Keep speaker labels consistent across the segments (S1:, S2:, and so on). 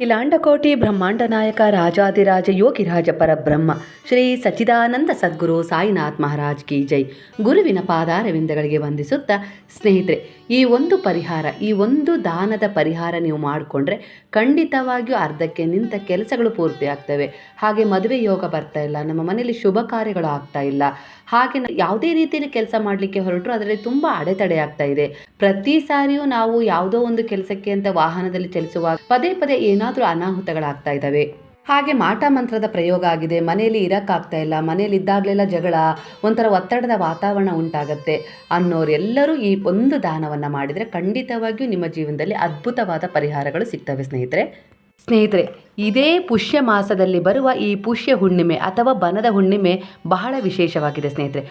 S1: ಕಿಲಾಂಡಕೋಟಿ ಬ್ರಹ್ಮಾಂಡ ನಾಯಕ ರಾಜಾದಿರಾಜ ಯೋಗಿರಾಜ ಪರಬ್ರಹ್ಮ, ಶ್ರೀ ಸಚ್ಚಿದಾನಂದ ಸದ್ಗುರು ಸಾಯಿನಾಥ್ ಮಹಾರಾಜ್ ಕಿ ಜೈ. ಗುರುವಿನ ಪಾದಾರವಿಂದಗಳಿಗೆ ವಂದಿಸುತ್ತಾ ಸ್ನೇಹಿತರೆ, ಈ ಒಂದು ಪರಿಹಾರ, ಈ ಒಂದು ದಾನದ ಪರಿಹಾರ ನೀವು ಮಾಡಿಕೊಂಡ್ರೆ ಖಂಡಿತವಾಗಿಯೂ ಅರ್ಧಕ್ಕೆ ನಿಂತ ಕೆಲಸಗಳು ಪೂರ್ತಿ ಆಗ್ತವೆ. ಹಾಗೆ ಮದುವೆ ಯೋಗ ಬರ್ತಾ ಇಲ್ಲ, ನಮ್ಮ ಮನೆಯಲ್ಲಿ ಶುಭ ಕಾರ್ಯಗಳು ಆಗ್ತಾ ಇಲ್ಲ. ಹಾಗೆ ಯಾವುದೇ ರೀತಿಯಲ್ಲಿ ಕೆಲಸ ಮಾಡಲಿಕ್ಕೆ ಹೊರಟರು, ಅದರಲ್ಲಿ ತುಂಬ ಅಡೆತಡೆ ಆಗ್ತಾ ಇದೆ. ಪ್ರತಿ ಸಾರಿಯೂ ನಾವು ಯಾವುದೋ ಒಂದು ಕೆಲಸಕ್ಕೆ ಅಂತ ವಾಹನದಲ್ಲಿ ಚಲಿಸುವಾಗ ಪದೇ ಪದೇ ಏನಾದರೂ ಅನಾಹುತಗಳಾಗ್ತಾ ಇದ್ದಾವೆ. ಹಾಗೆ ಮಾಟ ಮಂತ್ರದ ಪ್ರಯೋಗ ಆಗಿದೆ. ಮನೆಯಲ್ಲಿ ಇರೋಕ್ಕಾಗ್ತಾ ಇಲ್ಲ. ಮನೆಯಲ್ಲಿ ಇದ್ದಾಗಲೆಲ್ಲ ಜಗಳ, ಒಂಥರ ಒತ್ತಡದ ವಾತಾವರಣ ಉಂಟಾಗತ್ತೆ. ಅನ್ನೋರೆಲ್ಲರೂ ಈ ಒಂದು ದಾನವನ್ನು ಮಾಡಿದರೆ ಖಂಡಿತವಾಗಿಯೂ ನಿಮ್ಮ ಜೀವನದಲ್ಲಿ ಅದ್ಭುತವಾದ ಪರಿಹಾರಗಳು ಸಿಗ್ತವೆ ಸ್ನೇಹಿತರೆ. ಸ್ನೇಹಿತರೆ, ಇದೇ ಪುಷ್ಯ ಮಾಸದಲ್ಲಿ ಬರುವ ಈ ಪುಷ್ಯ ಹುಣ್ಣಿಮೆ ಅಥವಾ ಬನದ ಹುಣ್ಣಿಮೆ ಬಹಳ ವಿಶೇಷವಾಗಿದೆ ಸ್ನೇಹಿತರೆ.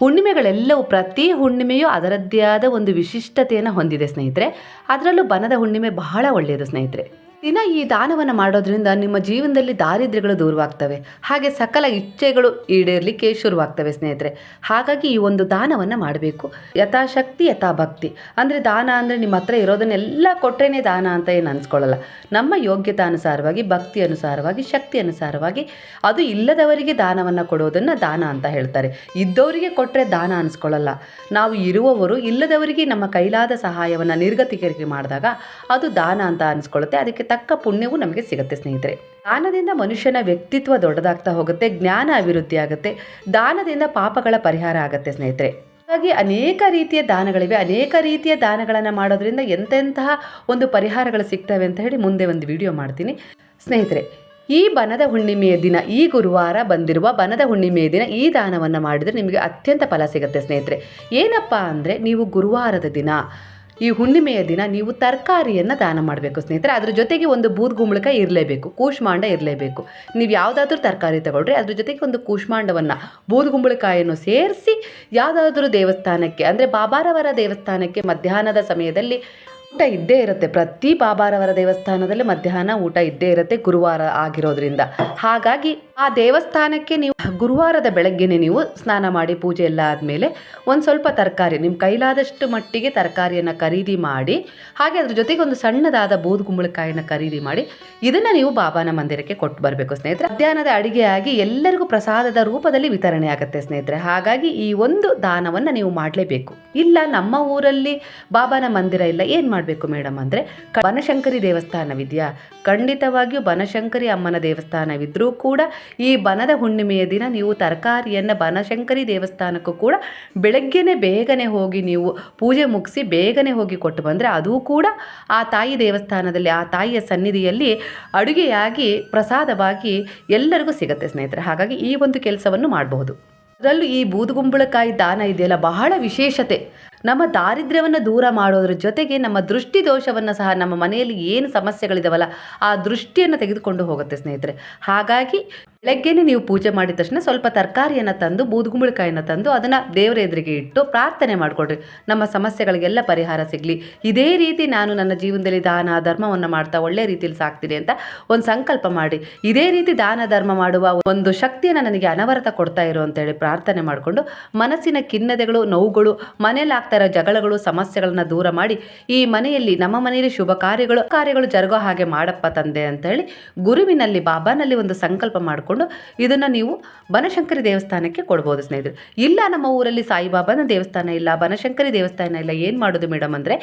S1: ಹುಣ್ಣಿಮೆಗಳೆಲ್ಲವೂ ಪ್ರತಿ ಹುಣ್ಣಿಮೆಯೂ ಅದರದ್ದೇ ಆದ ಒಂದು ವಿಶಿಷ್ಟತೆಯನ್ನು ಹೊಂದಿದೆ ಸ್ನೇಹಿತರೆ. ಅದರಲ್ಲೂ ಬನದ ಹುಣ್ಣಿಮೆ ಬಹಳ ಒಳ್ಳೆಯದು ಸ್ನೇಹಿತರೆ. ದಿನ ಈ ದಾನವನ್ನು ಮಾಡೋದ್ರಿಂದ ನಿಮ್ಮ ಜೀವನದಲ್ಲಿ ದಾರಿದ್ರ್ಯಗಳು ದೂರವಾಗ್ತವೆ. ಹಾಗೆ ಸಕಲ ಇಚ್ಛೆಗಳು ಈಡೇರಲಿಕ್ಕೆ ಶುರುವಾಗ್ತವೆ ಸ್ನೇಹಿತರೆ. ಹಾಗಾಗಿ ಈ ಒಂದು ದಾನವನ್ನು ಮಾಡಬೇಕು. ಯಥಾಶಕ್ತಿ, ಯಥಾಭಕ್ತಿ. ಅಂದರೆ ದಾನ ಅಂದರೆ ನಿಮ್ಮ ಹತ್ರ ಇರೋದನ್ನೆಲ್ಲ ಕೊಟ್ರೇನೆ ದಾನ ಅಂತ ಏನು ಅನ್ಸ್ಕೊಳ್ಳಲ್ಲ. ನಮ್ಮ ಯೋಗ್ಯತೆ ಅನುಸಾರವಾಗಿ ಭಕ್ತಿ ಅನುಸಾರವಾಗಿ, ಶಕ್ತಿ ಅನುಸಾರವಾಗಿ ಅದು ಇಲ್ಲದವರಿಗೆ ದಾನವನ್ನು ಕೊಡೋದನ್ನು ದಾನ ಅಂತ ಹೇಳ್ತಾರೆ. ಇದ್ದವರಿಗೆ ಕೊಟ್ಟರೆ ದಾನ ಅನಿಸ್ಕೊಳ್ಳಲ್ಲ. ನಾವು ಇರುವವರು ಇಲ್ಲದವರಿಗೆ ನಮ್ಮ ಕೈಲಾದ ಸಹಾಯವನ್ನು ನಿರ್ಗತಿಕರಿಗೆ ಮಾಡಿದಾಗ ಅದು ದಾನ ಅಂತ ಅನಿಸ್ಕೊಳ್ಳುತ್ತೆ. ಅದಕ್ಕೆ ತಕ್ಕ ಪುಣ್ಯವು ನಮಗೆ ಸಿಗುತ್ತೆ, ಸ್ನೇಹಿತರೆ. ದಾನದಿಂದ ಮನುಷ್ಯನ ವ್ಯಕ್ತಿತ್ವ ದೊಡ್ಡದಾಗ್ತಾ ಹೋಗುತ್ತೆ, ಜ್ಞಾನ ಅಭಿವೃದ್ಧಿ ಆಗುತ್ತೆ, ದಾನದಿಂದ ಪಾಪಗಳ ಪರಿಹಾರ ಆಗುತ್ತೆ, ಸ್ನೇಹಿತರೆ. ಹಾಗಾಗಿ ಅನೇಕ ರೀತಿಯ ದಾನಗಳಿವೆ, ಅನೇಕ ರೀತಿಯ ದಾನಗಳನ್ನು ಮಾಡೋದ್ರಿಂದ ಎಂತೆಂತಹ ಒಂದು ಪರಿಹಾರಗಳು ಸಿಗ್ತವೆ ಅಂತ ಹೇಳಿ ಮುಂದೆ ಒಂದು ವಿಡಿಯೋ ಮಾಡ್ತೀನಿ. ಸ್ನೇಹಿತರೆ, ಈ ಬನದ ಹುಣ್ಣಿಮೆಯ ದಿನ, ಈ ಗುರುವಾರ ಬಂದಿರುವ ಬನದ ಹುಣ್ಣಿಮೆಯ ದಿನ ಈ ದಾನವನ್ನು ಮಾಡಿದರೆ ನಿಮಗೆ ಅತ್ಯಂತ ಫಲ ಸಿಗುತ್ತೆ, ಸ್ನೇಹಿತರೆ. ಏನಪ್ಪ ಅಂದರೆ ನೀವು ಗುರುವಾರದ ದಿನ ಈ ಹುಣ್ಣಿಮೆಯ ದಿನ ನೀವು ತರಕಾರಿಯನ್ನು ದಾನ ಮಾಡಬೇಕು ಸ್ನೇಹಿತರೆ. ಅದ್ರ ಜೊತೆಗೆ ಒಂದು ಬೂದ್ಗುಂಬಳಕಾಯಿ ಇರಲೇಬೇಕು, ಕೂಷ್ಮಾಂಡ ಇರಲೇಬೇಕು. ನೀವು ಯಾವುದಾದ್ರೂ ತರಕಾರಿ ತಗೊಳ್ರಿ, ಅದ್ರ ಜೊತೆಗೆ ಒಂದು ಕೂಷ್ಮಾಂಡವನ್ನು ಬೂದ್ಗುಂಬಳಕಾಯಿಯನ್ನು ಸೇರಿಸಿ, ಯಾವುದಾದ್ರೂ ದೇವಸ್ಥಾನಕ್ಕೆ, ಅಂದರೆ ಬಾಬಾರವರ ದೇವಸ್ಥಾನಕ್ಕೆ ಮಧ್ಯಾಹ್ನದ ಸಮಯದಲ್ಲಿ ಊಟ ಇದ್ದೇ ಇರುತ್ತೆ. ಪ್ರತಿ ಬಾಬಾರವರ ದೇವಸ್ಥಾನದಲ್ಲಿ ಮಧ್ಯಾಹ್ನ ಊಟ ಇದ್ದೇ ಇರುತ್ತೆ ಗುರುವಾರ ಆಗಿರೋದ್ರಿಂದ. ಹಾಗಾಗಿ ಆ ದೇವಸ್ಥಾನಕ್ಕೆ ನೀವು ಗುರುವಾರದ ಬೆಳಗ್ಗೆನೆ ನೀವು ಸ್ನಾನ ಮಾಡಿ ಪೂಜೆ ಎಲ್ಲ ಆದಮೇಲೆ ಒಂದು ಸ್ವಲ್ಪ ತರಕಾರಿ ನಿಮ್ಮ ಕೈಲಾದಷ್ಟು ಮಟ್ಟಿಗೆ ತರಕಾರಿಯನ್ನು ಖರೀದಿ ಮಾಡಿ, ಹಾಗೆ ಅದ್ರ ಜೊತೆಗೆ ಒಂದು ಸಣ್ಣದಾದ ಬೂದು ಕುಂಬಳಕಾಯಿನ ಖರೀದಿ ಮಾಡಿ, ಇದನ್ನು ನೀವು ಬಾಬಾನ ಮಂದಿರಕ್ಕೆ ಕೊಟ್ಟು ಬರಬೇಕು ಸ್ನೇಹಿತರೆ. ಮಧ್ಯಾಹ್ನದ ಅಡಿಗೆ ಆಗಿ ಎಲ್ಲರಿಗೂ ಪ್ರಸಾದದ ರೂಪದಲ್ಲಿ ವಿತರಣೆ ಆಗುತ್ತೆ ಸ್ನೇಹಿತರೆ. ಹಾಗಾಗಿ ಈ ಒಂದು ದಾನವನ್ನು ನೀವು ಮಾಡಲೇಬೇಕು. ಇಲ್ಲ ನಮ್ಮ ಊರಲ್ಲಿ ಬಾಬಾನ ಮಂದಿರ ಇಲ್ಲ, ಏನು ಮಾಡಬೇಕು ಮೇಡಮ್ ಅಂದರೆ ಬನಶಂಕರಿ ದೇವಸ್ಥಾನವಿದೆಯಾ ಖಂಡಿತವಾಗಿಯೂ ಬನಶಂಕರಿ ಅಮ್ಮನ ದೇವಸ್ಥಾನವಿದ್ದರೂ ಕೂಡ ಈ ಬನದ ಹುಣ್ಣಿಮೆಯ ದಿನ ನೀವು ತರಕಾರಿಯನ್ನು ಬನಶಂಕರಿ ದೇವಸ್ಥಾನಕ್ಕೂ ಕೂಡ ಬೆಳಗ್ಗೆನೆ ಬೇಗನೆ ಹೋಗಿ ನೀವು ಪೂಜೆ ಮುಗಿಸಿ ಬೇಗನೆ ಹೋಗಿ ಕೊಟ್ಟು ಬಂದರೆ ಅದೂ ಕೂಡ ಆ ತಾಯಿ ದೇವಸ್ಥಾನದಲ್ಲಿ, ಆ ತಾಯಿಯ ಸನ್ನಿಧಿಯಲ್ಲಿ ಅಡುಗೆಯಾಗಿ ಪ್ರಸಾದವಾಗಿ ಎಲ್ಲರಿಗೂ ಸಿಗುತ್ತೆ ಸ್ನೇಹಿತರೆ. ಹಾಗಾಗಿ ಈ ಒಂದು ಕೆಲಸವನ್ನು ಮಾಡಬಹುದು. ಅದರಲ್ಲೂ ಈ ಬೂದುಗುಂಬಳಕಾಯಿ ದಾನ ಇದೆಯಲ್ಲ, ಬಹಳ ವಿಶೇಷತೆ. ನಮ್ಮ ದಾರಿದ್ರ್ಯವನ್ನು ದೂರ ಮಾಡೋದ್ರ ಜೊತೆಗೆ ನಮ್ಮ ದೃಷ್ಟಿ ದೋಷವನ್ನು ಸಹ ನಮ್ಮ ಮನೆಯಲ್ಲಿ ಏನು ಸಮಸ್ಯೆಗಳಿದಾವಲ್ಲ, ಆ ದೃಷ್ಟಿಯನ್ನು ತೆಗೆದುಕೊಂಡು ಹೋಗುತ್ತೆ ಸ್ನೇಹಿತರೆ. ಹಾಗಾಗಿ ಬೆಳಗ್ಗೆನೆ ನೀವು ಪೂಜೆ ಮಾಡಿದ ತಕ್ಷಣ ಸ್ವಲ್ಪ ತರಕಾರಿಯನ್ನು ತಂದು ಬೂದುಗುಂಬಳಕಾಯಿನ ತಂದು ಅದನ್ನು ದೇವರ ಎದುರಿಗೆ ಇಟ್ಟು ಪ್ರಾರ್ಥನೆ ಮಾಡಿಕೊಡ್ರಿ. ನಮ್ಮ ಸಮಸ್ಯೆಗಳಿಗೆಲ್ಲ ಪರಿಹಾರ ಸಿಗಲಿ. ಇದೇ ರೀತಿ ನಾನು ನನ್ನ ಜೀವನದಲ್ಲಿ ದಾನ, ಧರ್ಮವನ್ನು ಮಾಡ್ತಾ ಒಳ್ಳೆ ರೀತಿಯಲ್ಲಿ ಸಾಕ್ತೀನಿ ಅಂತ ಒಂದು ಸಂಕಲ್ಪ ಮಾಡಿ. ಇದೇ ರೀತಿ ದಾನ, ಧರ್ಮ ಮಾಡುವ ಒಂದು ಶಕ್ತಿಯನ್ನು ನನಗೆ ಅನವರತ ಕೊಡ್ತಾ ಇರು ಅಂತೇಳಿ ಪ್ರಾರ್ಥನೆ ಮಾಡಿಕೊಂಡು ಮನಸ್ಸಿನ ಖಿನ್ನತೆಗಳು ನೋವುಗಳು, ಮನೇಲಿ ಆಗ್ತಾ ಇರೋ ಜಗಳಗಳು, ಸಮಸ್ಯೆಗಳನ್ನ ದೂರ ಮಾಡಿ ಈ ಮನೆಯಲ್ಲಿ, ನಮ್ಮ ಮನೆಯಲ್ಲಿ ಶುಭ ಕಾರ್ಯಗಳು ಕಾರ್ಯಗಳು ಜರುಗೋ ಹಾಗೆ ಮಾಡಪ್ಪ ತಂದೆ ಅಂತ ಹೇಳಿ ಗುರುವಿನಲ್ಲಿ, ಬಾಬಾನಲ್ಲಿ ಒಂದು ಸಂಕಲ್ಪ ಮಾಡಿಕೊಂಡು ಇದನ್ನು ನೀವು ಬನಶಂಕರಿ ದೇವಸ್ಥಾನಕ್ಕೆ ಕೊಡ್ಬೋದು ಸ್ನೇಹಿತರು. ಇಲ್ಲ ನಮ್ಮ ಊರಲ್ಲಿ ಸಾಯಿಬಾಬಾನ ದೇವಸ್ಥಾನ ಇಲ್ಲ, ಬನಶಂಕರಿ ದೇವಸ್ಥಾನ ಇಲ್ಲ, ಏನು ಮಾಡೋದು ಮೇಡಮ್ ಅಂದರೆ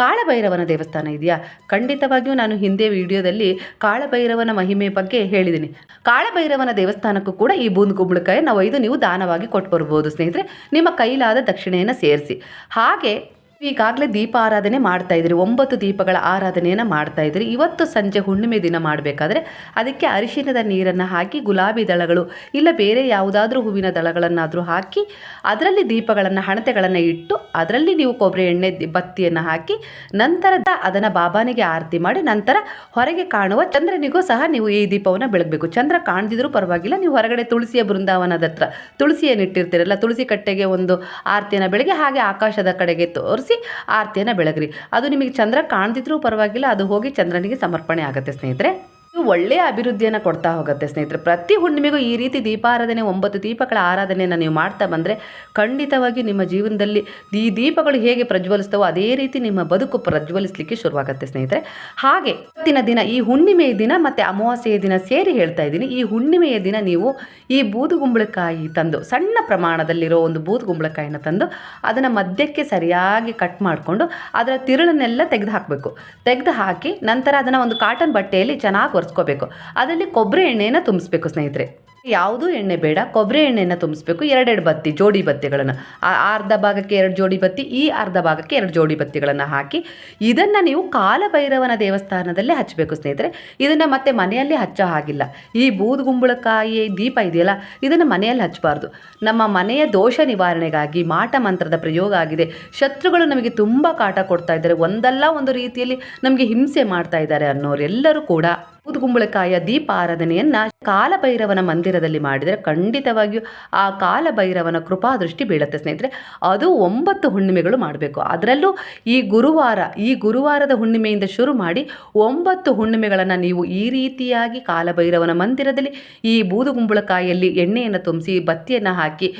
S1: ಕಾಳಭೈರವನ ದೇವಸ್ಥಾನ ಇದೆಯಾ? ಖಂಡಿತವಾಗಿಯೂ ನಾನು ಹಿಂದೆ ವಿಡಿಯೋದಲ್ಲಿ ಕಾಳಭೈರವನ ಮಹಿಮೆ ಬಗ್ಗೆ ಹೇಳಿದ್ದೀನಿ. ಕಾಳಭೈರವನ ದೇವಸ್ಥಾನಕ್ಕೂ ಕೂಡ ಈ ಬೂಂದ್ ಕುಂಬಳಕಾಯಿ ನಾವು ಇದು ನೀವು ದಾನವಾಗಿ ಕೊಟ್ಟು ಬರ್ಬೋದು ಸ್ನೇಹಿತರೆ. ನಿಮ್ಮ ಕೈಲಾದ ದಕ್ಷಿಣೆಯನ್ನು ಸೇರಿಸಿ. ಹಾಗೆ ಈಗಾಗಲೇ ದೀಪ ಆರಾಧನೆ ಮಾಡ್ತಾ ಇದ್ರಿ. ಒಂಬತ್ತು ದೀಪಗಳ ಆರಾಧನೆಯನ್ನು ಮಾಡ್ತಾ ಇದ್ರಿ. ಇವತ್ತು ಸಂಜೆ ಹುಣ್ಣಿಮೆ ದಿನ ಮಾಡಬೇಕಾದ್ರೆ ಅದಕ್ಕೆ ಅರಿಶಿನದ ನೀರನ್ನು ಹಾಕಿ, ಗುಲಾಬಿ ದಳಗಳು ಇಲ್ಲ ಬೇರೆ ಯಾವುದಾದ್ರೂ ಹೂವಿನ ದಳಗಳನ್ನಾದರೂ ಹಾಕಿ, ಅದರಲ್ಲಿ ದೀಪಗಳನ್ನು, ಹಣತೆಗಳನ್ನು ಇಟ್ಟು ಅದರಲ್ಲಿ ನೀವು ಕೊಬ್ಬರಿ ಎಣ್ಣೆ, ಬತ್ತಿಯನ್ನು ಹಾಕಿ, ನಂತರ ಅದನ್ನು ಬಾಬಾನಿಗೆ ಆರತಿ ಮಾಡಿ, ನಂತರ ಹೊರಗೆ ಕಾಣುವ ಚಂದ್ರನಿಗೂ ಸಹ ನೀವು ಈ ದೀಪವನ್ನು ಬೆಳಗಬೇಕು. ಚಂದ್ರ ಕಾಣದಿದ್ರೂ ಪರವಾಗಿಲ್ಲ. ನೀವು ಹೊರಗಡೆ ತುಳಸಿಯ ಬೃಂದಾವನದ ಹತ್ರ ತುಳಸಿಯನ್ನು ಇಟ್ಟಿರ್ತೀರಲ್ಲ ತುಳಸಿ ಕಟ್ಟೆಗೆ ಒಂದು ಆರತಿಯನ್ನು ಬೆಳಗ್ಗೆ ಹಾಗೆ ಆಕಾಶದ ಕಡೆಗೆ ತೋರಿಸಿ ಆರತಿಯನ್ನು ಬೆಳಗ್ರಿ. ಅದು ನಿಮಗೆ ಚಂದ್ರ ಕಾಣದಿದ್ರೂ ಪರವಾಗಿಲ್ಲ ಅದು ಹೋಗಿ ಚಂದ್ರನಿಗೆ ಸಮರ್ಪಣೆ ಆಗುತ್ತೆ ಸ್ನೇಹಿತರೆ. ಒಳ್ಳೆಯ ಅಭಿವೃದ್ಧಿಯನ್ನು ಕೊಡ್ತಾ ಹೋಗುತ್ತೆ ಸ್ನೇಹಿತರೆ. ಪ್ರತಿ ಹುಣ್ಣಿಮೆಗೂ ಈ ರೀತಿ ದೀಪಾರಾಧನೆ, ಒಂಬತ್ತು ದೀಪಗಳ ಆರಾಧನೆಯನ್ನು ನೀವು ಮಾಡ್ತಾ ಬಂದರೆ ಖಂಡಿತವಾಗಿ ನಿಮ್ಮ ಜೀವನದಲ್ಲಿ ಈ ದೀಪಗಳು ಹೇಗೆ ಪ್ರಜ್ವಲಿಸ್ತವೋ ಅದೇ ರೀತಿ ನಿಮ್ಮ ಬದುಕು ಪ್ರಜ್ವಲಿಸಲಿಕ್ಕೆ ಶುರುವಾಗುತ್ತೆ ಸ್ನೇಹಿತರೆ. ಹಾಗೆ ಇವತ್ತಿನ ದಿನ, ಈ ಹುಣ್ಣಿಮೆಯ ದಿನ ಮತ್ತು ಅಮಾವಾಸ್ಯೆಯ ದಿನ ಸೇರಿ ಹೇಳ್ತಾ ಇದ್ದೀನಿ. ಈ ಹುಣ್ಣಿಮೆಯ ದಿನ ನೀವು ಈ ಬೂದುಗುಂಬಳಕಾಯಿ ತಂದು, ಸಣ್ಣ ಪ್ರಮಾಣದಲ್ಲಿರೋ ಒಂದು ಬೂದುಗುಂಬಳಕಾಯಿನ ತಂದು, ಅದನ್ನು ಮಧ್ಯಕ್ಕೆ ಸರಿಯಾಗಿ ಕಟ್ ಮಾಡಿಕೊಂಡು ಅದರ ತಿರುಳನ್ನೆಲ್ಲ ತೆಗೆದು ಹಾಕಬೇಕು. ತೆಗೆದು ಹಾಕಿ ನಂತರ ಅದನ್ನು ಒಂದು ಕಾಟನ್ ಬಟ್ಟೆಯಲ್ಲಿ ಚೆನ್ನಾಗಿ ಒರೆಸ್ಕೋಬೇಕು. ಅದರಲ್ಲಿ ಕೊಬ್ಬರಿ ಎಣ್ಣೆಯನ್ನು ತುಂಬಿಸ್ಬೇಕು ಸ್ನೇಹಿತರೆ. ಯಾವುದೂ ಎಣ್ಣೆ ಬೇಡ ಕೊಬ್ಬರಿ ಎಣ್ಣೆಯನ್ನು ತುಂಬಿಸ್ಬೇಕು. ಎರಡೆರಡು ಬತ್ತಿ, ಜೋಡಿ ಬತ್ತಿಗಳನ್ನು. ಆ ಅರ್ಧ ಭಾಗಕ್ಕೆ ಎರಡು ಜೋಡಿ ಬತ್ತಿ, ಈ ಅರ್ಧ ಭಾಗಕ್ಕೆ ಎರಡು ಜೋಡಿ ಬತ್ತಿಗಳನ್ನು ಹಾಕಿ ಇದನ್ನು ನೀವು ಕಾಲಭೈರವನ ದೇವಸ್ಥಾನದಲ್ಲೇ ಹಚ್ಚಬೇಕು ಸ್ನೇಹಿತರೆ. ಇದನ್ನು ಮತ್ತೆ ಮನೆಯಲ್ಲಿ ಹಚ್ಚೋ ಹಾಗಿಲ್ಲ. ಈ ಬೂದುಗುಂಬಳಕಾಯಿ ದೀಪ ಇದೆಯಲ್ಲ, ಇದನ್ನು ಮನೆಯಲ್ಲಿ ಹಚ್ಚಬಾರ್ದು. ನಮ್ಮ ಮನೆಯ ದೋಷ ನಿವಾರಣೆಗಾಗಿ ಮಾಟ ಮಂತ್ರದ ಪ್ರಯೋಗ ಆಗಿದೆ. ಶತ್ರುಗಳು ನಮಗೆ ತುಂಬ ಕಾಟ ಕೊಡ್ತಾ ಇದ್ದಾರೆ. ಒಂದಲ್ಲ ಒಂದು ರೀತಿಯಲ್ಲಿ ನಮಗೆ ಹಿಂಸೆ ಮಾಡ್ತಾ ಇದ್ದಾರೆ ಅನ್ನೋರೆಲ್ಲರೂ ಕೂಡ ಊದುಗುಂಬಳಕಾಯಿಯ ದೀಪ ಆರಾಧನೆಯನ್ನ ಕಾಲಭೈರವನ ಮಂದಿರದಲ್ಲಿ ಮಾಡಿದರೆ ಖಂಡಿತವಾಗಿಯೂ ಆ ಕಾಲಭೈರವನ ಕೃಪಾದೃಷ್ಟಿ ಬೀಳುತ್ತೆ ಸ್ನೇಹಿತರೆ. ಅದು ಒಂಬತ್ತು ಹುಣ್ಣಿಮೆಗಳು ಮಾಡಬೇಕು. ಅದರಲ್ಲೂ ಈ ಗುರುವಾರ, ಈ ಗುರುವಾರದ ಹುಣ್ಣಿಮೆಯಿಂದ ಶುರು ಮಾಡಿ ಒಂಬತ್ತು ಹುಣ್ಣಿಮೆಗಳನ್ನು ನೀವು ಈ ರೀತಿಯಾಗಿ ಕಾಲಭೈರವನ ಮಂದಿರದಲ್ಲಿ ಈ ಬೂದುಗುಂಬಳಕಾಯಿಯಲ್ಲಿ ಎಣ್ಣೆಯನ್ನು ತುಂಬಿಸಿ, ಬತ್ತಿಯನ್ನು ಹಾಕಿ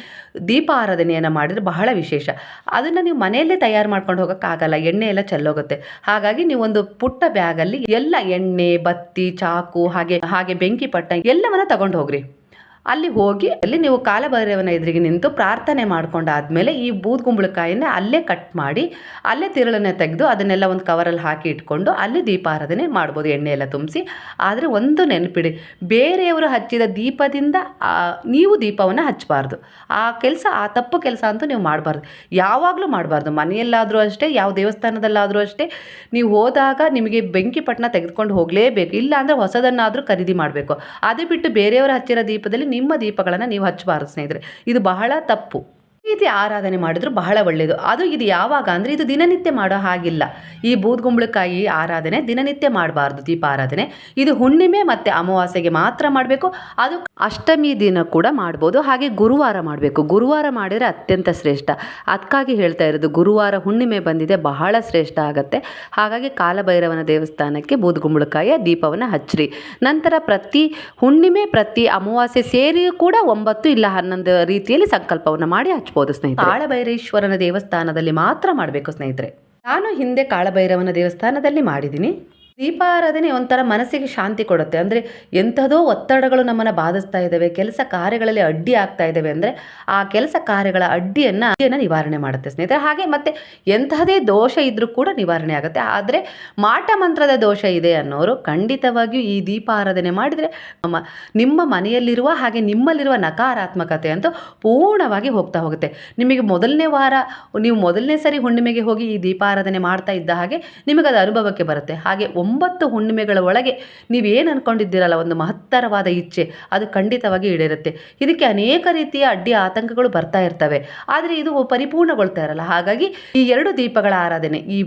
S1: ದೀಪ ಆರಾಧನೆಯನ್ನು ಮಾಡಿದರೆ ಬಹಳ ವಿಶೇಷ. ಅದನ್ನು ನೀವು ಮನೆಯಲ್ಲೇ ತಯಾರು ಮಾಡ್ಕೊಂಡು ಹೋಗೋಕ್ಕಾಗಲ್ಲ ಎಣ್ಣೆ ಎಲ್ಲ ಚೆಲ್ಲೋಗುತ್ತೆ. ಹಾಗಾಗಿ ನೀವು ಒಂದು ಪುಟ್ಟ ಬ್ಯಾಗಲ್ಲಿ ಎಲ್ಲ ಎಣ್ಣೆ, ಬತ್ತಿ, ಚಾಕು ಹಾಗೆ ಹಾಗೆ ಬೆಂಕಿ ಪಟ್ಟ ಎಲ್ಲವನ್ನ ತಗೊಂಡು ಹೋಗ್ರಿ. ಅಲ್ಲಿ ಹೋಗಿ ಅಲ್ಲಿ ನೀವು ಕಾಲಭೈರವನ ಎದುರಿಗೆ ನಿಂತು ಪ್ರಾರ್ಥನೆ ಮಾಡ್ಕೊಂಡಾದ್ಮೇಲೆ ಈ ಬೂದ್ಗುಂಬಳಕಾಯಿನ ಅಲ್ಲೇ ಕಟ್ ಮಾಡಿ, ಅಲ್ಲೇ ತಿರುಳನ್ನ ತೆಗೆದು ಅದನ್ನೆಲ್ಲ ಒಂದು ಕವರಲ್ಲಿ ಹಾಕಿ ಇಟ್ಕೊಂಡು ಅಲ್ಲಿ ದೀಪಾರಾಧನೆ ಮಾಡ್ಬೋದು ಎಣ್ಣೆ ಎಲ್ಲ ತುಂಬಿಸಿ. ಆದರೆ ಒಂದು ನೆನಪಿಡಿ, ಬೇರೆಯವರು ಹಚ್ಚಿದ ದೀಪದಿಂದ ನೀವು ದೀಪವನ್ನು ಹಚ್ಚಬಾರ್ದು ಆ ಕೆಲಸ, ಆ ತಪ್ಪು ಕೆಲಸ ಅಂತೂ ನೀವು ಮಾಡಬಾರ್ದು. ಯಾವಾಗಲೂ ಮಾಡಬಾರ್ದು. ಮನೆಯಲ್ಲಾದರೂ ಅಷ್ಟೇ, ಯಾವ ದೇವಸ್ಥಾನದಲ್ಲಾದರೂ ಅಷ್ಟೇ, ನೀವು ಹೋದಾಗ ನಿಮಗೆ ಬೆಂಕಿ ಪಟ್ಟಣ ತೆಗೆದುಕೊಂಡು ಹೋಗಲೇಬೇಕು. ಇಲ್ಲ ಅಂದರೆ ಹೊಸದನ್ನಾದರೂ ಖರೀದಿ ಮಾಡಬೇಕು. ಅದೇ ಬಿಟ್ಟು ಬೇರೆಯವರು ಹಚ್ಚಿರೋ ದೀಪದಲ್ಲಿ ನಿಮ್ಮ ದೀಪಗಳನ್ನು ನೀವು ಹಚ್ಚಬಾರ್ದು ಸ್ನೇಹಿತರೆ. ಇದು ಬಹಳ ತಪ್ಪು. ರೀತಿ ಆರಾಧನೆ ಮಾಡಿದ್ರು ಬಹಳ ಒಳ್ಳೆಯದು ಅದು ಇದು ಯಾವಾಗ ಅಂದರೆ ಇದು ದಿನನಿತ್ಯ ಮಾಡೋ ಹಾಗಿಲ್ಲ. ಈ ಬೂದ್ಗುಂಬಳಕಾಯಿ ಆರಾಧನೆ ದಿನನಿತ್ಯ ಮಾಡಬಾರ್ದು, ದೀಪ ಆರಾಧನೆ. ಇದು ಹುಣ್ಣಿಮೆ ಮತ್ತು ಅಮಾವಾಸ್ಯೆಗೆ ಮಾತ್ರ ಮಾಡಬೇಕು. ಅದು ಅಷ್ಟಮಿ ದಿನ ಕೂಡ ಮಾಡ್ಬೋದು. ಹಾಗೆ ಗುರುವಾರ ಮಾಡಬೇಕು. ಗುರುವಾರ ಮಾಡಿದರೆ ಅತ್ಯಂತ ಶ್ರೇಷ್ಠ. ಅದಕ್ಕಾಗಿ ಹೇಳ್ತಾ ಇರೋದು, ಗುರುವಾರ ಹುಣ್ಣಿಮೆ ಬಂದಿದೆ, ಬಹಳ ಶ್ರೇಷ್ಠ ಆಗುತ್ತೆ. ಹಾಗಾಗಿ ಕಾಲಭೈರವನ ದೇವಸ್ಥಾನಕ್ಕೆ ಬೂದ್ಗುಂಬಳಕಾಯಿಯ ದೀಪವನ್ನು ಹಚ್ಚಿರಿ. ನಂತರ ಪ್ರತಿ ಹುಣ್ಣಿಮೆ, ಪ್ರತಿ ಅಮಾವಾಸ್ಯೆ ಸೇರಿಯೂ ಕೂಡ ಒಂಬತ್ತು ಇಲ್ಲ ಹನ್ನೊಂದು ರೀತಿಯಲ್ಲಿ ಸಂಕಲ್ಪವನ್ನು ಮಾಡಿ ಹಚ್ಬೋದು ಸ್ನೇಹಿತರೆ. ಕಾಳಭೈರೇಶ್ವರನ ದೇವಸ್ಥಾನದಲ್ಲಿ ಮಾತ್ರ ಮಾಡಬೇಕು ಸ್ನೇಹಿತರೆ. ನಾನು ಹಿಂದೆ ಕಾಳಭೈರವನ ದೇವಸ್ಥಾನದಲ್ಲಿ ಮಾಡಿದ್ದೀನಿ. ದೀಪಾರಾಧನೆ ಒಂಥರ ಮನಸ್ಸಿಗೆ ಶಾಂತಿ ಕೊಡುತ್ತೆ. ಅಂದರೆ ಎಂಥದೋ ಒತ್ತಡಗಳು ನಮ್ಮನ್ನು ಬಾಧಿಸ್ತಾ ಇದ್ದಾವೆ ಕೆಲಸ ಕಾರ್ಯಗಳಲ್ಲಿ ಅಡ್ಡಿ ಆಗ್ತಾ ಇದ್ದಾವೆ ಅಂದರೆ ಆ ಕೆಲಸ ಕಾರ್ಯಗಳ ಅಡ್ಡಿಯನ್ನು ಅಡ್ಡಿಯನ್ನು ನಿವಾರಣೆ ಮಾಡುತ್ತೆ ಸ್ನೇಹಿತರೆ. ಹಾಗೆ ಮತ್ತೆ ಎಂತಹದೇ ದೋಷ ಇದ್ರೂ ಕೂಡ ನಿವಾರಣೆ ಆಗುತ್ತೆ. ಆದರೆ ಮಾಟ ಮಂತ್ರದ ದೋಷ ಇದೆ ಅನ್ನೋರು ಖಂಡಿತವಾಗಿಯೂ ಈ ದೀಪಾರಾಧನೆ ಮಾಡಿದರೆ ನಮ್ಮ, ನಿಮ್ಮ ಮನೆಯಲ್ಲಿರುವ ಹಾಗೆ ನಿಮ್ಮಲ್ಲಿರುವ ನಕಾರಾತ್ಮಕತೆ ಅಂತೂ ಪೂರ್ಣವಾಗಿ ಹೋಗ್ತಾ ಹೋಗುತ್ತೆ. ನಿಮಗೆ ಮೊದಲನೇ ವಾರ, ನೀವು ಮೊದಲನೇ ಸರಿ ಹುಣ್ಣಿಮೆಗೆ ಹೋಗಿ ಈ ದೀಪಾರಾಧನೆ ಮಾಡ್ತಾ ಇದ್ದ ಹಾಗೆ ನಿಮಗೆ ಅದು ಅನುಭವಕ್ಕೆ ಬರುತ್ತೆ. ಹಾಗೆ ಒಂಬತ್ತು ಹುಣ್ಣಿಮೆಗಳ ಒಳಗೆ ನೀವೇನು ಅಂದ್ಕೊಂಡಿದ್ದೀರಲ್ಲ ಒಂದು ಮಹತ್ತರವಾದ ಇಚ್ಛೆ, ಅದು ಖಂಡಿತವಾಗಿ ಈಡೇರುತ್ತೆ. ಇದಕ್ಕೆ ಅನೇಕ ರೀತಿಯ ಅಡ್ಡಿ ಆತಂಕಗಳು ಬರ್ತಾ ಇರ್ತವೆ. ಆದರೆ ಇದು ಪರಿಪೂರ್ಣಗೊಳ್ತಾ ಇರಲ್ಲ. ಹಾಗಾಗಿ ಈ ಎರಡು ದೀಪಗಳ ಆರಾಧನೆ, ಈ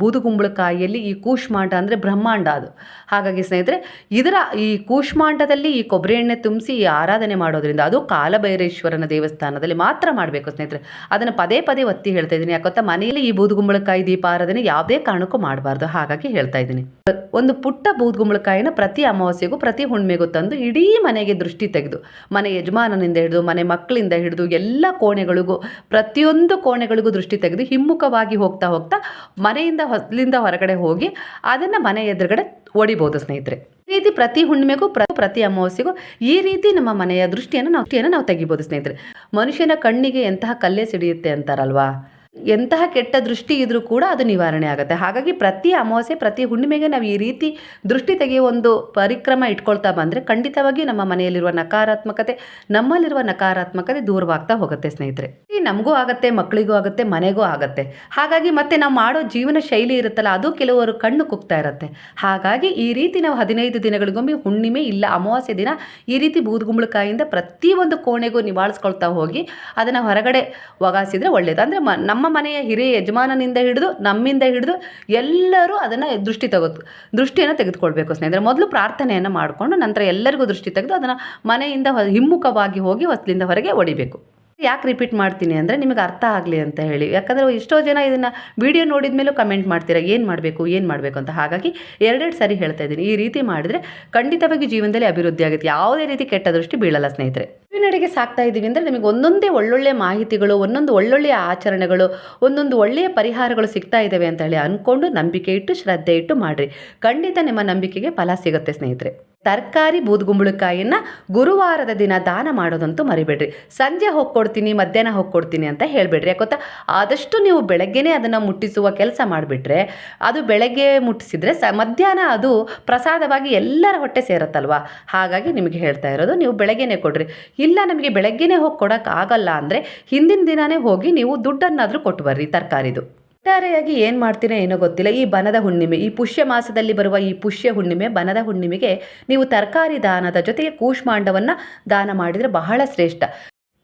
S1: ಬೂದುಗುಂಬಳಕಾಯಿಯಲ್ಲಿ ಈ ಕೂಷ್ಮಾಂಡ ಅಂದರೆ ಬ್ರಹ್ಮಾಂಡ ಅದು. ಹಾಗಾಗಿ ಸ್ನೇಹಿತರೆ, ಇದರ ಈ ಕೂಷ್ಮಾಂಡದಲ್ಲಿ ಈ ಕೊಬ್ಬರಿ ಎಣ್ಣೆ ತುಂಬಿಸಿ ಈ ಆರಾಧನೆ ಮಾಡೋದ್ರಿಂದ ಅದು ಕಾಲಭೈರೇಶ್ವರನ ದೇವಸ್ಥಾನದಲ್ಲಿ ಮಾತ್ರ ಮಾಡಬೇಕು ಸ್ನೇಹಿತರೆ. ಅದನ್ನು ಪದೇ ಪದೇ ಒತ್ತಿ ಹೇಳ್ತಾ ಇದ್ದೀನಿ. ಯಾಕೊತ್ತ ಮನೆಯಲ್ಲಿ ಈ ಬೂದುಗುಂಬಳಕಾಯಿ ದೀಪ ಆರಾಧನೆ ಯಾವುದೇ ಕಾರಣಕ್ಕೂ ಮಾಡಬಾರ್ದು. ಹಾಗಾಗಿ ಹೇಳ್ತಾ ಇದ್ದೀನಿ. ಒಂದು ಪುಟ್ಟ ಬೂದ್ಗುಂಬಳಕಾಯಿನ ಪ್ರತಿ ಅಮಾವಾಸ್ಯೆಗೂ, ಪ್ರತಿ ಹುಣ್ಣಿಮೆಗೂ ತಂದು ಇಡೀ ಮನೆಗೆ ದೃಷ್ಟಿ ತೆಗೆದು, ಮನೆ ಯಜಮಾನನಿಂದ ಹಿಡಿದು, ಮನೆ ಮಕ್ಕಳಿಂದ ಹಿಡಿದು, ಎಲ್ಲ ಕೋಣೆಗಳಿಗೂ, ಪ್ರತಿಯೊಂದು ಕೋಣೆಗಳಿಗೂ ದೃಷ್ಟಿ ತೆಗೆದು ಹಿಮ್ಮುಖವಾಗಿ ಹೋಗ್ತಾ ಹೋಗ್ತಾ ಮನೆಯಿಂದ ಹೊಸಲಿಂದ ಹೊರಗಡೆ ಹೋಗಿ ಅದನ್ನು ಮನೆ ಎದುರುಗಡೆ ಓಡಿಬೋದು ಸ್ನೇಹಿತರೆ. ಈ ರೀತಿ ಪ್ರತಿ ಹುಣ್ಣಿಮೆಗೂ ಪ್ರ, ಪ್ರತಿ ಅಮಾವಾಸ್ಯೆಗೂ ಈ ರೀತಿ ನಮ್ಮ ಮನೆಯ ದೃಷ್ಟಿಯನ್ನು ನಾವು ದೃಷ್ಟಿಯನ್ನು ನಾವು ತೆಗಿಬೋದು ಸ್ನೇಹಿತರೆ. ಮನುಷ್ಯನ ಕಣ್ಣಿಗೆ ಎಂತಹ ಕಲ್ಲೇ ಸಿಡಿಯುತ್ತೆ ಅಂತಾರಲ್ವಾ? ಎಂತಹ ಕೆಟ್ಟ ದೃಷ್ಟಿ ಇದ್ರೂ ಕೂಡ ಅದು ನಿವಾರಣೆ ಆಗುತ್ತೆ. ಹಾಗಾಗಿ ಪ್ರತಿ ಅಮಾವಾಸ್ಯೆ, ಪ್ರತಿ ಹುಣ್ಣಿಮೆಗೆ ನಾವು ಈ ರೀತಿ ದೃಷ್ಟಿ ತೆಗೆಯುವ ಒಂದು ಪರಿಕ್ರಮ ಇಟ್ಕೊಳ್ತಾ ಬಂದರೆ ಖಂಡಿತವಾಗಿ ನಮ್ಮ ಮನೆಯಲ್ಲಿರುವ ನಕಾರಾತ್ಮಕತೆ, ನಮ್ಮಲ್ಲಿರುವ ನಕಾರಾತ್ಮಕತೆ ದೂರವಾಗ್ತಾ ಹೋಗುತ್ತೆ ಸ್ನೇಹಿತರೆ. ನಮಗೂ ಆಗುತ್ತೆ, ಮಕ್ಕಳಿಗೂ ಆಗುತ್ತೆ, ಮನೆಗೂ ಆಗುತ್ತೆ. ಹಾಗಾಗಿ ಮತ್ತೆ ನಾವು ಮಾಡೋ ಜೀವನ ಶೈಲಿ ಇರುತ್ತಲ್ಲ, ಅದು ಕೆಲವರು ಕಣ್ಣು ಕುಗ್ತಾ ಇರುತ್ತೆ. ಹಾಗಾಗಿ ಈ ರೀತಿ ನಾವು ಹದಿನೈದು ದಿನಗಳಿಗೊಮ್ಮೆ ಹುಣ್ಣಿಮೆ ಇಲ್ಲ ಅಮಾವಾಸ್ಯೆ ದಿನ ಈ ರೀತಿ ಬೂದುಗುಂಬಳಕಾಯಿಂದ ಪ್ರತಿಯೊಂದು ಕೋಣೆಗೂ ನಿವಾಳಿಸ್ಕೊಳ್ತಾ ಹೋಗಿ, ಅದನ್ನು ಹೊರಗಡೆ ಒಗಾಸಿದರೆ ಒಳ್ಳೆಯದು ಅಂದರೆ ಮ, ನಮ್ಮ ಮನೆಯ ಹಿರಿಯ ಯಜಮಾನನಿಂದ ಹಿಡಿದು, ನಮ್ಮಿಂದ ಹಿಡಿದು ಎಲ್ಲರೂ ಅದನ್ನು ದೃಷ್ಟಿ ತೆಗೆದು ದೃಷ್ಟಿಯನ್ನು ತೆಗೆದುಕೊಳ್ಬೇಕು ಸ್ನೇಹಿತರೆ. ಮೊದಲು ಪ್ರಾರ್ಥನೆಯನ್ನು ಮಾಡಿಕೊಂಡು ನಂತರ ಎಲ್ಲರಿಗೂ ದೃಷ್ಟಿ ತೆಗೆದು ಅದನ್ನು ಮನೆಯಿಂದ ಹಿಮ್ಮುಖವಾಗಿ ಹೋಗಿ ಹೊಸಲಿಂದ ಹೊರಗೆ ಹೊಡಿಬೇಕು ಯಾಕೆ ರಿಪೀಟ್ ಮಾಡ್ತೀನಿ ಅಂದರೆ ನಿಮಗೆ ಅರ್ಥ ಆಗಲಿ ಅಂತ ಹೇಳಿ. ಯಾಕಂದರೆ ಎಷ್ಟೋ ಜನ ಇದನ್ನು ವಿಡಿಯೋ ನೋಡಿದ ಮೇಲೂ ಕಮೆಂಟ್ ಮಾಡ್ತೀರಾ, ಏನು ಮಾಡಬೇಕು ಏನು ಮಾಡಬೇಕು ಅಂತ. ಹಾಗಾಗಿ ಎರಡೆರಡು ಸಾರಿ ಹೇಳ್ತಾ ಇದ್ದೀನಿ. ಈ ರೀತಿ ಮಾಡಿದರೆ ಖಂಡಿತವಾಗಿ ಜೀವನದಲ್ಲಿ ಅಭಿವೃದ್ಧಿ ಆಗುತ್ತೆ. ಯಾವುದೇ ರೀತಿ ಕೆಟ್ಟ ದೃಷ್ಟಿ ಬೀಳಲ್ಲ ಸ್ನೇಹಿತರೆ. ನಡೆಗೆ ಸಾಕ್ತಾ ಇದ್ದೀವಿ ಅಂದರೆ ನಿಮಗೆ ಒಂದೊಂದೇ ಒಳ್ಳೊಳ್ಳೆ ಮಾಹಿತಿಗಳು, ಒಂದೊಂದು ಒಳ್ಳೊಳ್ಳೆಯ ಆಚರಣೆಗಳು, ಒಂದೊಂದು ಒಳ್ಳೆಯ ಪರಿಹಾರಗಳು ಸಿಗ್ತಾ ಇದ್ದಾವೆ ಅಂತ ಹೇಳಿ ಅಂದ್ಕೊಂಡು ನಂಬಿಕೆ ಇಟ್ಟು, ಶ್ರದ್ಧೆ ಇಟ್ಟು ಮಾಡಿರಿ. ಖಂಡಿತ ನಿಮ್ಮ ನಂಬಿಕೆಗೆ ಫಲ ಸಿಗುತ್ತೆ ಸ್ನೇಹಿತರೆ. ತರಕಾರಿ ಬೂದುಗುಂಬಳಕಾಯಿಯನ್ನು ಗುರುವಾರದ ದಿನ ದಾನ ಮಾಡೋದಂತೂ ಮರಿಬೇಡ್ರಿ. ಸಂಜೆ ಹೋಗ್ಕೊಡ್ತೀನಿ, ಮಧ್ಯಾಹ್ನ ಹೋಗ್ಕೊಡ್ತೀನಿ ಅಂತ ಹೇಳಬೇಡ್ರಿ. ಯಾಕೊತ್ತಾ ಆದಷ್ಟು ನೀವು ಬೆಳಗ್ಗೆನೇ ಅದನ್ನು ಮುಟ್ಟಿಸುವ ಕೆಲಸ ಮಾಡಿಬಿಟ್ರೆ, ಅದು ಬೆಳಗ್ಗೆ ಮುಟ್ಟಿಸಿದರೆ ಸ ಮಧ್ಯಾಹ್ನ ಅದು ಪ್ರಸಾದವಾಗಿ ಎಲ್ಲರ ಹೊಟ್ಟೆ ಸೇರುತ್ತಲ್ವಾ? ಹಾಗಾಗಿ ನಿಮಗೆ ಹೇಳ್ತಾ ಇರೋದು ನೀವು ಬೆಳಗ್ಗೆನೇ ಕೊಡ್ರಿ. ಇಲ್ಲ ನಮಗೆ ಬೆಳಗ್ಗೆನೇ ಹೋಗಿ ಕೊಡೋಕ್ಕಾಗಲ್ಲ ಅಂದರೆ ಹಿಂದಿನ ದಿನವೇ ಹೋಗಿ ನೀವು ದುಡ್ಡನ್ನಾದರೂ ಕೊಟ್ಟು ಬರ್ರಿ ತರಕಾರಿದು. ಒಟ್ಟಾರೆಯಾಗಿ ಏನು ಮಾಡ್ತೀರಾ ಏನೋ ಗೊತ್ತಿಲ್ಲ. ಈ ಬನದ ಹುಣ್ಣಿಮೆ, ಈ ಪುಷ್ಯ ಮಾಸದಲ್ಲಿ ಬರುವ ಈ ಪುಷ್ಯ ಹುಣ್ಣಿಮೆ ಬನದ ಹುಣ್ಣಿಮೆಗೆ ನೀವು ತರಕಾರಿ ದಾನದ ಜೊತೆಗೆ ಕೂಷ್ಮಾಂಡವನ್ನು ದಾನ ಮಾಡಿದರೆ ಬಹಳ ಶ್ರೇಷ್ಠ.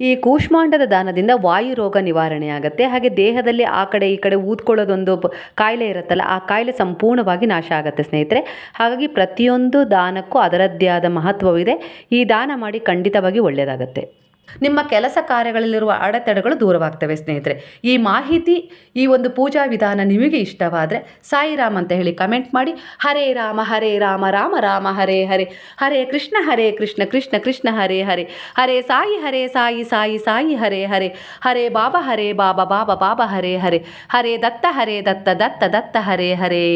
S1: ಈ ಕೂಷ್ಮಾಂಡದ ದಾನದಿಂದ ವಾಯು ರೋಗ ನಿವಾರಣೆ ಆಗುತ್ತೆ. ಹಾಗೆ ದೇಹದಲ್ಲಿ ಆ ಕಡೆ ಈ ಕಡೆ ಊದ್ಕೊಳ್ಳೋದೊಂದು ಕಾಯಿಲೆ ಇರುತ್ತಲ್ಲ, ಆ ಕಾಯಿಲೆ ಸಂಪೂರ್ಣವಾಗಿ ನಾಶ ಆಗುತ್ತೆ ಸ್ನೇಹಿತರೆ. ಹಾಗಾಗಿ ಪ್ರತಿಯೊಂದು ದಾನಕ್ಕೂ ಅದರದ್ದೇ ಆದ ಮಹತ್ವವಿದೆ. ಈ ದಾನ ಮಾಡಿ ಖಂಡಿತವಾಗಿ ಒಳ್ಳೆಯದಾಗತ್ತೆ ನಿಮ್ಮ ಕೆಲಸ ಕಾರ್ಯಗಳಲ್ಲಿರುವ ಅಡೆತಡೆಗಳು ದೂರವಾಗ್ತವೆ, ಸ್ನೇಹಿತರೆ. ಈ ಮಾಹಿತಿ, ಈ ಒಂದು ಪೂಜಾ ವಿಧಾನ ನಿಮಗೆ ಇಷ್ಟವಾದರೆ ಸಾಯಿರಾಮ್ ಅಂತ ಹೇಳಿ ಕಮೆಂಟ್ ಮಾಡಿ. ಹರೇ ರಾಮ ಹರೇ ರಾಮ ರಾಮ ರಾಮ, ಹರೇ ಹರೇ. ಹರೇ ಕೃಷ್ಣ ಹರೇ ಕೃಷ್ಣ ಕೃಷ್ಣ ಕೃಷ್ಣ, ಹರೇ ಹರೇ. ಹರೇ ಸಾಯಿ ಹರೇ ಸಾಯಿ ಸಾಯಿ ಸಾಯಿ, ಹರೇ ಹರೇ. ಹರೇ ಬಾಬಾ ಹರೇ ಬಾಬಾ ಬಾಬಾ ಬಾಬಾ, ಹರೇ ಹರೇ. ಹರೇ ದತ್ತ ಹರೇ ದತ್ತ ದತ್ತ ದತ್ತ, ಹರೇ ಹರೇ.